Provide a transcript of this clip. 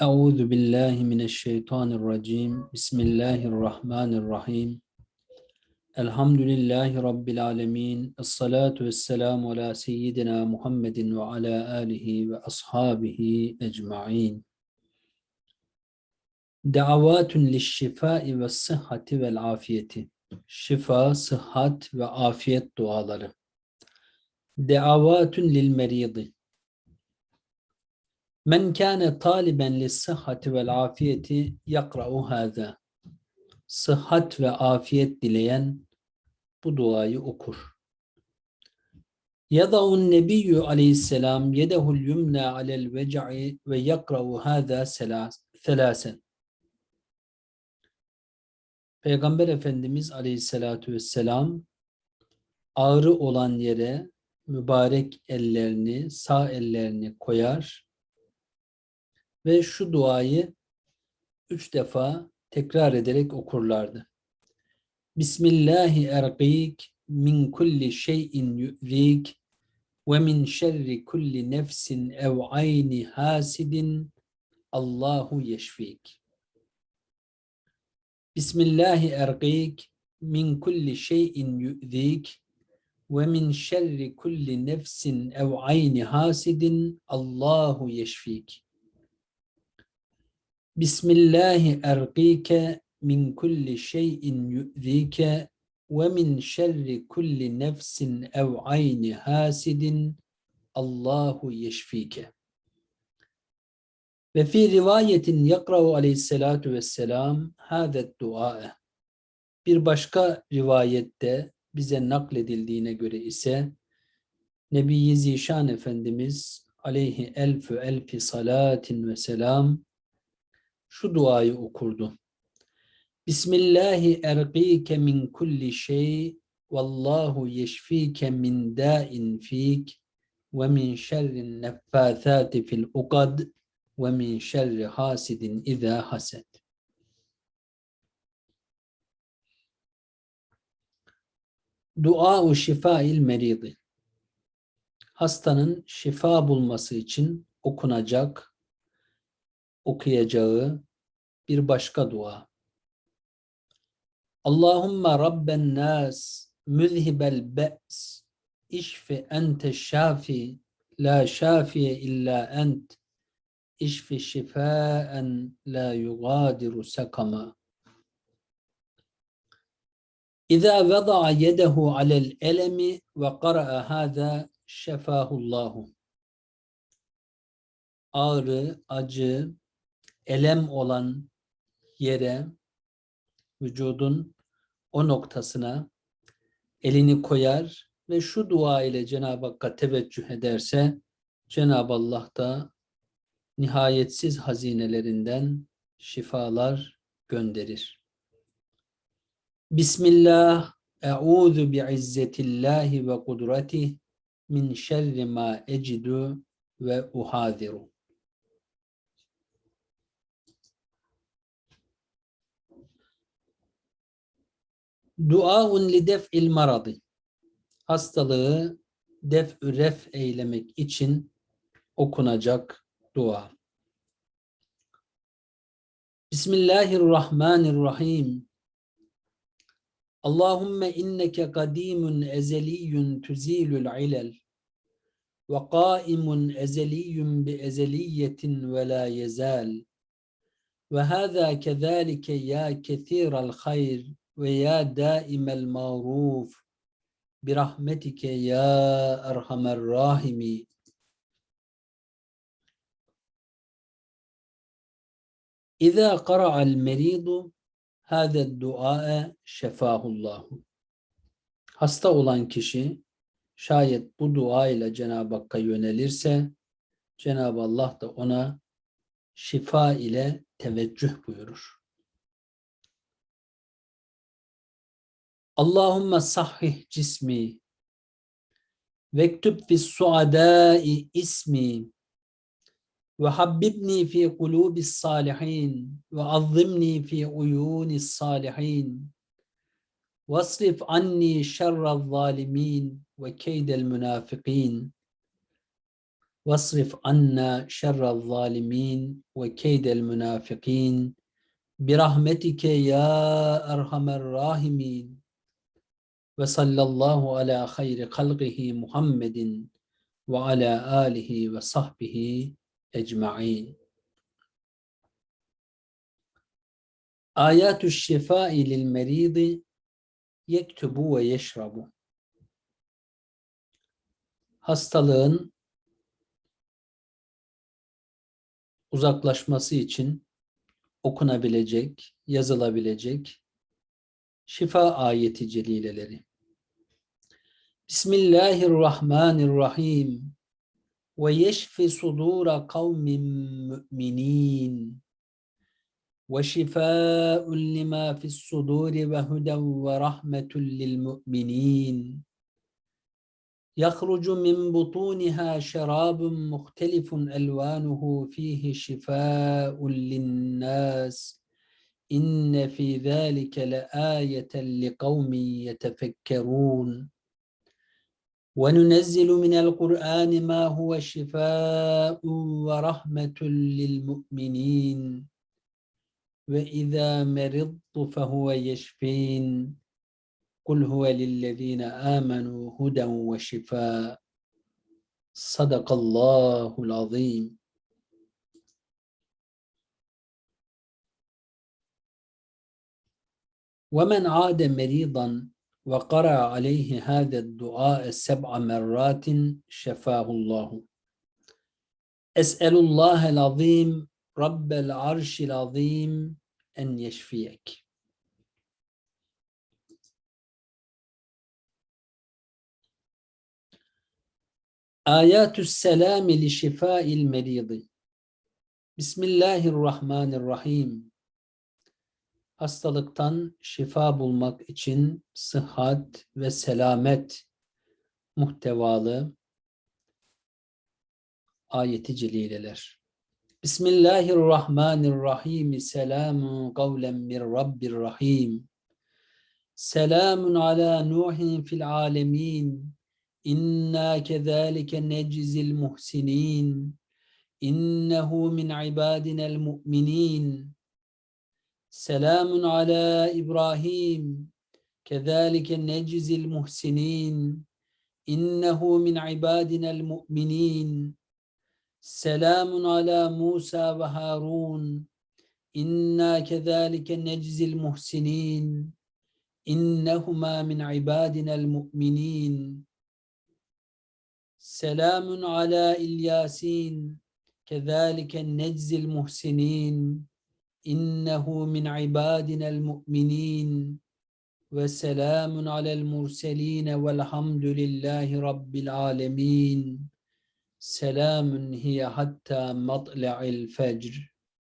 Euzu billahi mineşşeytanirracim. Bismillahirrahmanirrahim. Elhamdülillahi rabbil alamin. Essalatu vesselamu ala seyyidina Muhammedin ve ala alihi ve ashabihi ecmaîn. Davatun lişşifai ve sıhhati vel afiyeti. Şifa, sıhhat ve afiyet duaları. Davatun lil meridi. Men kâne taliben lis-sıhhati vel afiyeti yakra'u hâzâ. Sıhhat ve afiyet dileyen bu duayı okur. Yada'un nebiyyü aleyhisselam yedehul yumna alel vec'i ve yakra'u hâzâ selâsen. Peygamber Efendimiz aleyhissalatu vesselam ağrı olan yere mübarek ellerini, sağ ellerini koyar ve şu duayı üç defa tekrar ederek okurlardı. Bismillahi erqik min kulli şeyin yu'zik ve min şerri kulli nefsin ev ayni hasidin Allahu yeşfik. Bismillahi erqik min kulli şeyin yu'zik ve min şerri kulli nefsin ev ayni hasidin Allahu yeşfik. Bismillahi erqike min kulli şeyin yu'zike ve min şerri kulli nefsin ev ayni hasidin Allahu yeşfike. Ve fi rivayetin yakra'u aleyhissalatu vesselam hâzet dua'e. Bir başka rivayette bize nakledildiğine göre ise Nebi Zişan Efendimiz aleyhi elfü elfi salatin ve selam şu duayı okurdu. Bismillahi erqike min kulli şey vallahu yeşfike min da'in fik ve min şerrin neffathati fil ukad ve min şerri hasidin izâ hased. Dua-u şifail meridi. Hastanın şifa bulması için okunacak, okuyacağı bir başka dua. Allahümme Rabben nas müzhibel be's işfi ente şafi la şafiye illa ent işfi şifaen la yugadiru sekama. İza vada'a yedehu alel elemi ve qara'a hâzâ şefâhullahu. Ağrı, acı, elem olan yere, vücudun o noktasına elini koyar ve şu dua ile Cenab-ı Hakk'a teveccüh ederse Cenab-ı Allah da nihayetsiz hazinelerinden şifalar gönderir. Bismillah, e'udhu bi'izzetillahi ve kudretih min şerri ma ecidu ve uhadiru. Duaun li def'il maradi. Hastalığı def-ü ref eylemek için okunacak dua. Bismillahirrahmanirrahim. Allahümme inneke kadimun ezeliyyun tuzilul ilel ve kaimun ezeliyyun bi ezeliyetin ve la yezal ve hâzâ kezâlike ya kethiral hayr ve ya daimel mağruf bi rahmetike ya erhamer rahimi İza qara'al meridu hâzed dua'e şefahullahu. Hasta olan kişi şayet bu dua ile Cenab-ı Hakk'a yönelirse Cenab-ı Allah da ona şifa ile teveccüh buyurur. Allahümme sahih cismi vektub fis suadai ismi ve habbibni fi kulubis salihin ve azzimni fi uyunis salihin vasrif anni şerrel zalimin ve keydel münafikin واصرف عنا شر الظالمين وكيد المنافقين ve sallallahu ala hayri kalgihi Muhammedin ve ala alihi ve sahbihi ecma'in. Ayatü şifai lil meridi yektubu ve yeşrabu. Hastalığın uzaklaşması için okunabilecek, yazılabilecek şifa ayeti celileleri. Bismillahirrahmanirrahim. Ve yeşfi sudura kavmin mü'minin. Ve şifâ'un lima fis suduri ve huden ve rahmetun lil mu'minin. يخرج من بطونها شراب مختلف ألوانه فيه شفاء للناس إن في ذلك لآية لقوم يتفكرون. وننزل من القرآن ما هو شفاء ورحمة للمؤمنين. وإذا مرضت فهو يشفين. قل هو للذين آمنوا هدى وشفاء. صدق الله العظيم. ومن عاد مريضا وقرأ عليه هذا الدعاء سبع مرات شفاه الله. أسأل الله العظيم رب العرش العظيم أن يشفيك. آيات السلام لشفاء المريض. بسم الله الرحمن الرحيم. Hastalıktan şifa bulmak için sıhhat ve selamet muhtevalı ayeti celileler. Bismillahirrahmanirrahim. Selamun kavlen min Rabbir Rahim. Selamun ala Nuhin fil alemin. İnna kezalike neczil muhsinin. İnnehu min ibadinel mu'minin. سلام على إبراهيم. كذلك نجزي المحسنين. إنه من عبادنا المؤمنين. سلام على موسى وهارون. إنا كذلك نجزي المحسنين. إنهما من عبادنا المؤمنين. سلام على إلياسين. كذلك نجزي المحسنين. إنه من عبادنا المؤمنين وسلام على المرسلين والحمد لله رب العالمين. سلام هي حتى مطلع الفجر.